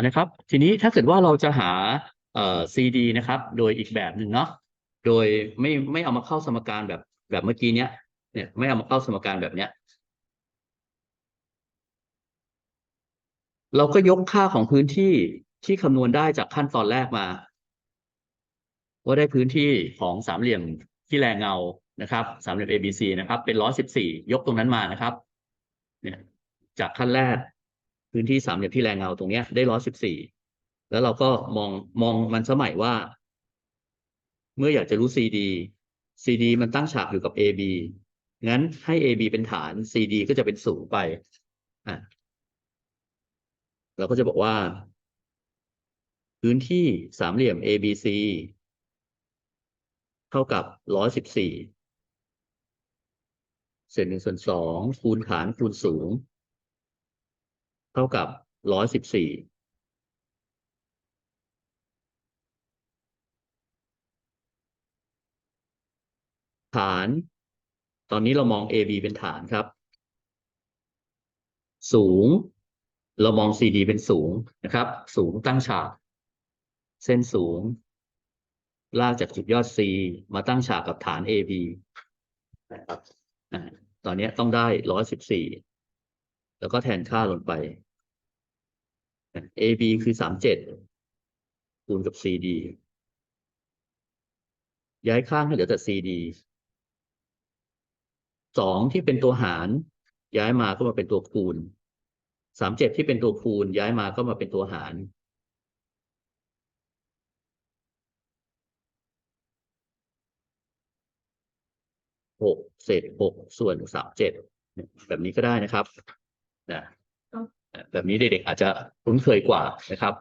นะครับ ทีนี้ถ้าเกิดว่าเราจะหาเอ่อ CD นะครับ โดยอีกแบบหนึ่งเนาะโดยไม่ไม่เอามาเข้าสมการแบบแบบเมื่อกี้เนี้ยเนี่ยไม่เอามาเข้าสมการแบบเนี้ย เราก็ยกค่าของพื้นที่ที่คำนวณได้จากขั้นตอนแรกมา ว่าได้พื้นที่ของสามเหลี่ยมที่แรงเงานะครับสามเหลี่ยม ABC นะครับ เป็นร้อยสิบสี่ยกตรงนั้นมานะครับ เนี่ยจากขั้นแรก พื้นที่สามเหลี่ยมที่แรงเงาตรงเนี้ยได้ร้อยสิบสี่แล้วเราก็มองมองมันสมัยว่า เมื่ออยากจะรู้ CD CD มันตั้งฉากอยู่กับ AB งั้นให้ AB เป็นฐาน CD ก็จะเป็นศูนย์ไปอะเราก็จะบอกว่า พื้นที่สามเหลี่ยม ABC เท่ากับร้อยสิบสี่เศษหนึ่งส่วนสองคูณฐานคูณสูง เท่ากับร้อยสิบสี่ฐาน ตอนนี้เรามอง AB เป็นฐานครับ สูง เรามอง CD เป็นสูงนะครับ สูงตั้งฉาก เส้นสูง ลากจากจุดยอด C มาตั้งฉากกับฐาน AB นะครับอ่าตอนนี้ต้องได้ร้อยสิบสี่แล้วก็แทนค่าลงไป AB คือสามเจ็ดคูณกับ CD ย้ายข้างให้เหลือแต่ CD สองที่เป็นตัวหารย้ายมาก็มาเป็นตัวคูณสามเจ็ดที่เป็นตัวคูณย้ายมาก็มาเป็นตัวหารหกเศษหกส่วนสามเจ็ดแบบนี้ก็ได้นะครับนะ แบบนี้เด็กๆอาจจะคุ้นเคยกว่านะครับ